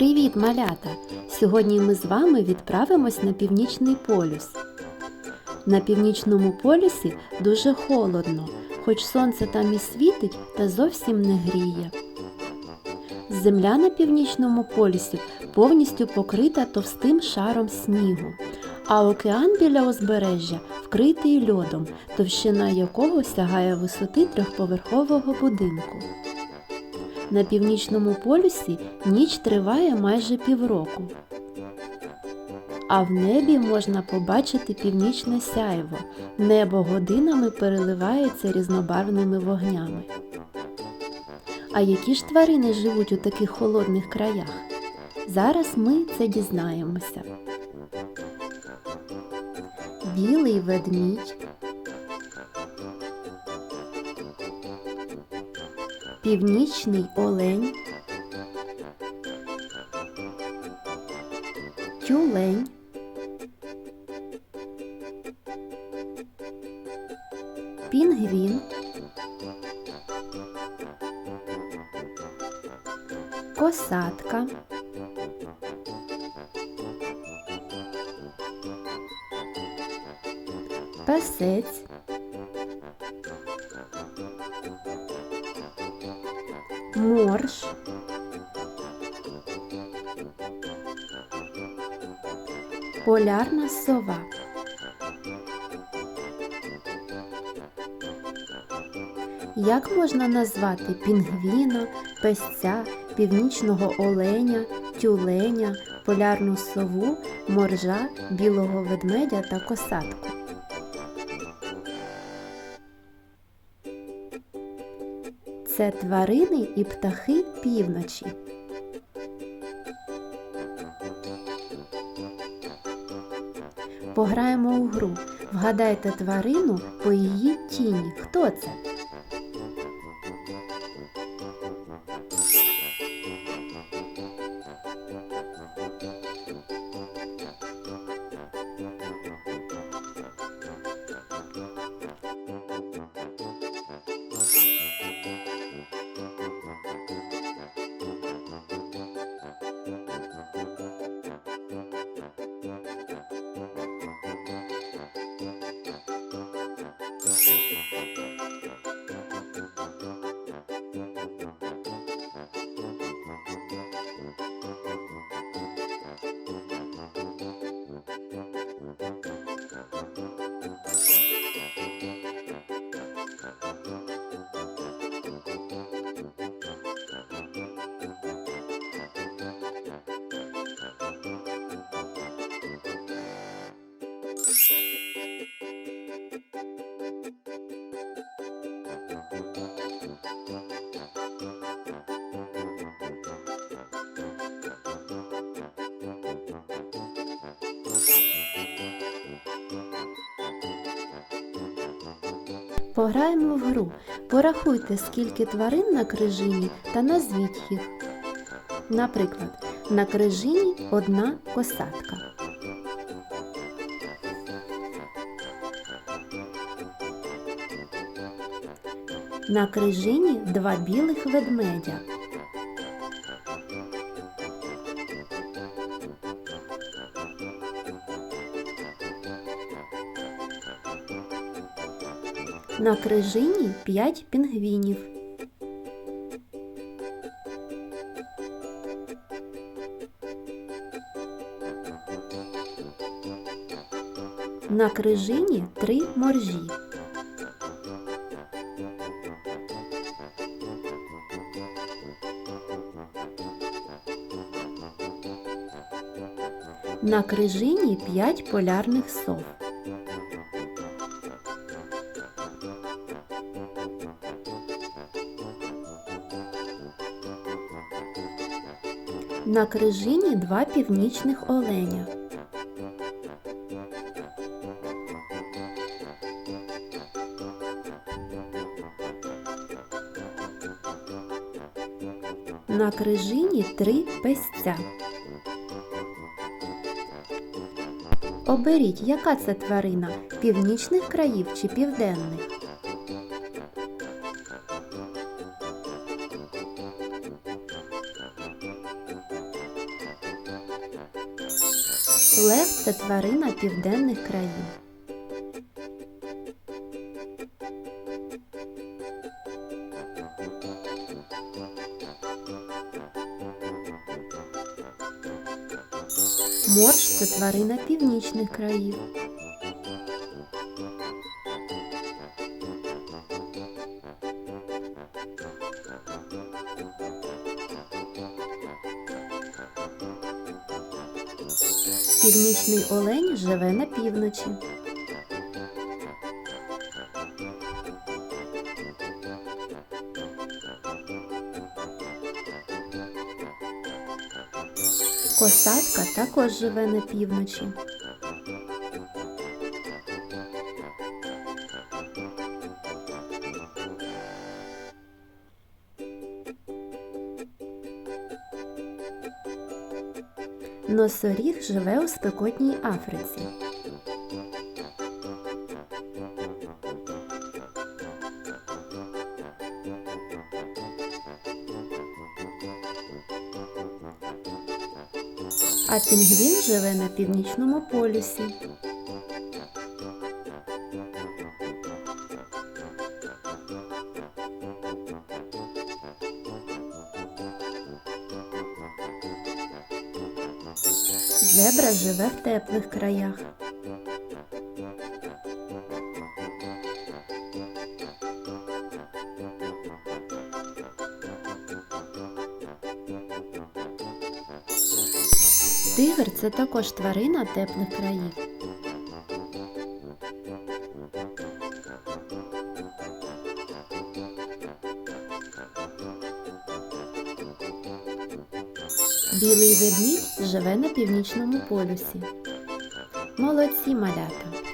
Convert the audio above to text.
Привіт, малята! Сьогодні ми з вами відправимось на північний полюс. На північному полюсі дуже холодно, хоч сонце там і світить та зовсім не гріє. Земля на північному полюсі повністю покрита товстим шаром снігу, а океан біля узбережжя вкритий льодом, товщина якого сягає висоти трьохповерхового будинку. На північному полюсі ніч триває майже півроку. А в небі можна побачити північне сяйво. Небо годинами переливається різнобарвними вогнями. А які ж тварини живуть у таких холодних краях? Зараз ми це дізнаємося. Білий ведмідь, північний олень, тюлень, пінгвін, косатка, песець, морж, полярна сова. Як можна назвати пінгвіна, песця, північного оленя, тюленя, полярну сову, моржа, білого ведмедя та косатку? Це тварини і птахи півночі. Пограємо у гру. Вгадайте тварину по її тіні. Хто це? Пограємо в гру. Порахуйте, скільки тварин на крижині та назвіть їх. Наприклад, на крижині одна косатка. На крижині два білих ведмедя. На крижині п'ять пінгвінів. На крижині три моржі. На крижині п'ять полярних сов. На крижині два північних оленя. На крижині три песця. Оберіть, яка це тварина північних країв чи південних? Лев це тварина південних країн. Морж це тварина північних країв. Північний олень живе на півночі. Косатка також живе на півночі. Носоріг живе у спекотній Африці. А пінгвін живе на північному полюсі. Зебра живе в теплих краях. Тигр це також тварина теплих країв. Білий ведмідь живе на північному полюсі. Молодці малята!